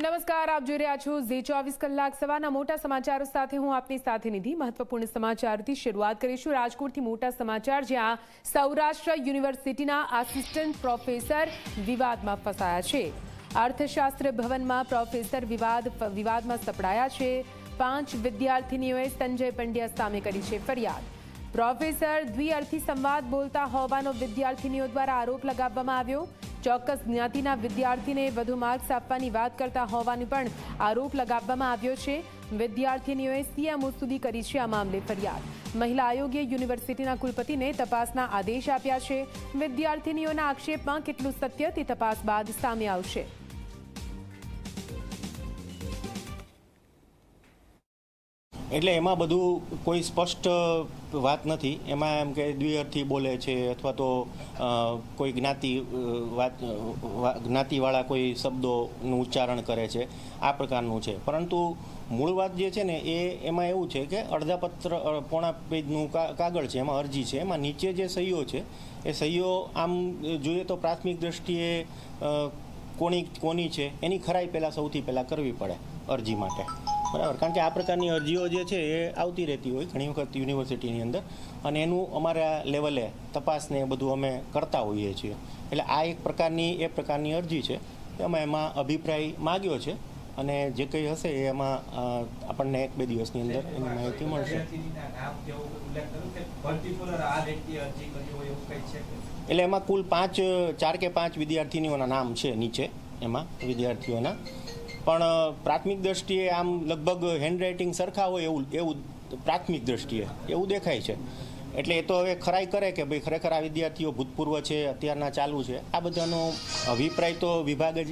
નમસ્કાર, આપ જોઈ રહ્યા છો ઝી ચોવીસ કલાક સવારના મોટા સમાચારો સાથે હું આપની સાથે નિધિ. મહત્વપૂર્ણ સમાચારથી શરૂઆત કરીશું. રાજકોટથી મોટા સમાચાર, જ્યાં સૌરાષ્ટ્ર યુનિવર્સિટીના આસિસ્ટન્ટ પ્રોફેસર વિવાદમાં ફસાયા છે. અર્થશાસ્ત્ર ભવનમાં પ્રોફેસર વિવાદ, વિવાદમાં સપડાયા છે. પાંચ વિદ્યાર્થીનીઓએ સંજય પંડ્યા સામે કરી છે ફરિયાદ. પ્રોફેસર દ્વિઅર્થી સંવાદ બોલતા હોવાનો વિદ્યાર્થીનીઓ દ્વારા આરોપ લગાવવામાં આવ્યો. ચોક્કસ જ્ઞાતિના વિદ્યાર્થીને વધુ માર્ક્સ આપવાની વાત કરતા હોવાની પણ આરોપ લગાવવામાં આવ્યો છે. વિદ્યાર્થીનીઓએ સીએમઓ સુધી કરી છે આ મામલે ફરિયાદ. મહિલા આયોગે યુનિવર્સિટીના કુલપતિને તપાસના આદેશ આપ્યા છે. વિદ્યાર્થીનીઓના આક્ષેપમાં કેટલું સત્ય તે તપાસ બાદ સામે આવશે. એટલે એમાં બધું કોઈ સ્પષ્ટ વાત નથી. એમાં એમ કે દ્વિઅર્થી બોલે છે અથવા તો કોઈ જ્ઞાતિ વાત જ્ઞાતિવાળા કોઈ શબ્દોનું ઉચ્ચારણ કરે છે. આ પ્રકારનું છે. પરંતુ મૂળ વાત જે છે ને, એ એમાં એવું છે કે અડધા પત્ર પોણા પેજનું કાગળ છે, એમાં અરજી છે. એમાં નીચે જે સહીઓ છે, એ સહીઓ આમ જોઈએ તો પ્રાથમિક દ્રષ્ટિએ કોની કોની છે, એની ખરાઈ પહેલાં સૌથી પહેલાં કરવી પડે અરજી માટે. બરાબર. કારણ કે આ પ્રકારની અરજીઓ જે છે એ આવતી રહેતી હોય ઘણી વખત યુનિવર્સિટીની અંદર અને એનું અમારા લેવલે તપાસને બધું અમે કરતા હોઈએ છીએ. એટલે આ એક પ્રકારની, એ પ્રકારની અરજી છે. અમે એમાં અભિપ્રાય માગ્યો છે અને જે કંઈ હશે એ એમાં આપણને એક બે દિવસની અંદર એની માહિતી મળશે? એટલે એમાં કુલ પાંચ, ચાર કે પાંચ વિદ્યાર્થીનીઓના નામ છે નીચે એમાં વિદ્યાર્થીઓના. પણ પ્રાથમિક દ્રષ્ટિએ આમ લગભગ હેન્ડરાઇટિંગ સરખા હોય એવું એવું પ્રાથમિક દ્રષ્ટિએ એવું દેખાય છે. એટલે એ તો હવે ખરાઈ કરે કે ભાઈ ખરેખર આ વિદ્યાર્થીઓ ભૂતપૂર્વ છે, અત્યારના ચાલુ છે. આ બધાનો અભિપ્રાય તો વિભાગ જ